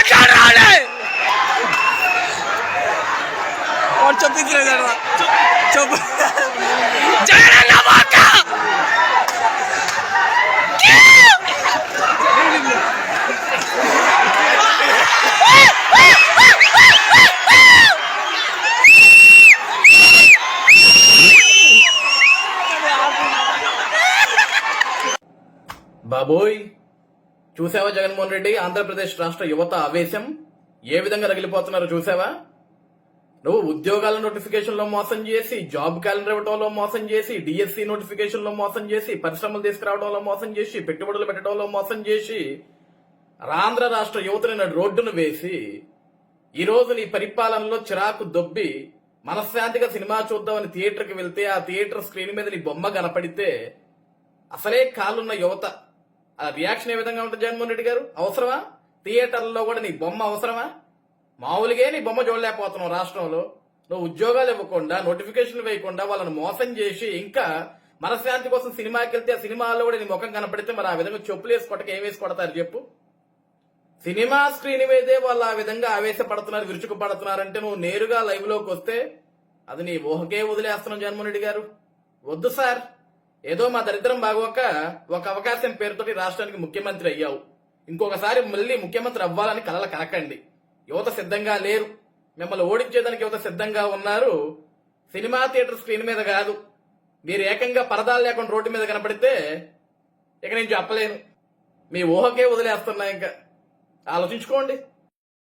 మాట్లాడాలి చెప్పించలేదు చెప్పు జగనన్న మాక బాబోయ్ చూసావా జగన్మోహన్ రెడ్డి? ఆంధ్రప్రదేశ్ రాష్ట్ర యువత ఆవేశం. ఏ విధంగా రగిలిపోతున్నారో చూసావా? నువ్వు ఉద్యోగాల నోటిఫికేషన్లో మోసం చేసి జాబ్ క్యాలెండర్ ఇవ్వడంలో మోసం చేసి డిఎస్సి నోటిఫికేషన్లో మోసం చేసి పరిశ్రమలు తీసుకురావడంలో మోసం చేసి పెట్టుబడులు పెట్టడంలో మోసం చేసి ఆంధ్ర రాష్ట్ర యువతని నడు రోడ్డును వేసి ఈ రోజు నీ పరిపాలనలో చిరాకు దొబ్బి మనశ్శాంతిగా సినిమా చూద్దామని థియేటర్కి వెళ్తే ఆ థియేటర్ స్క్రీన్ మీద నీ బొమ్మ కనపడితే అసలే కాలున్న యువత. ఆ రియాక్షన్ ఏ విధంగా ఉంటుంది జగన్మోహన్ రెడ్డి గారు? అవసరమా? థియేటర్లో కూడా నీ బొమ్మ అవసరమా? మామూలుగా నీ బొమ్మ చూడలేకపోతున్నావు రాష్ట్రంలో. నువ్వు ఉద్యోగాలు ఇవ్వకుండా నోటిఫికేషన్లు వేయకుండా వాళ్ళని మోసం చేసి ఇంకా మనశ్శాంతి కోసం సినిమాకి వెళ్తే ఆ సినిమాలో కూడా నీ ముఖం కనపడితే మరి ఆ విధంగా చెప్పులు వేసి కొట్టక ఏం వేసి కొడతారు చెప్పు. సినిమా స్క్రీన్ మీదే వాళ్ళు ఆ విధంగా ఆవేశపడుతున్నారు విరుచుకుపడుతున్నారంటే నువ్వు నేరుగా లైవ్లోకి వస్తే అది నీ ఊహకే వదిలేస్తున్నావు జగన్మోహన్ రెడ్డి గారు. వద్దు సార్. ఏదో మా దరిద్రం బాగోక ఒక అవకాశం పేరుతోటి రాష్ట్రానికి ముఖ్యమంత్రి అయ్యావు. ఇంకొకసారి మళ్ళీ ముఖ్యమంత్రి అవ్వాలని కలలు కలకండి యువత సిద్ధంగా లేరు. మిమ్మల్ని ఓడించేదానికి యువత సిద్ధంగా ఉన్నారు. సినిమా థియేటర్ స్క్రీన్ మీద కాదు. మీరు ఏకంగా పరదాలు లేకుండా రోడ్డు మీద కనపడితే ఇక నేను చెప్పలేను. మీ ఊహకే వదిలేస్తున్నా ఇంకా. ఆలోచించుకోండి.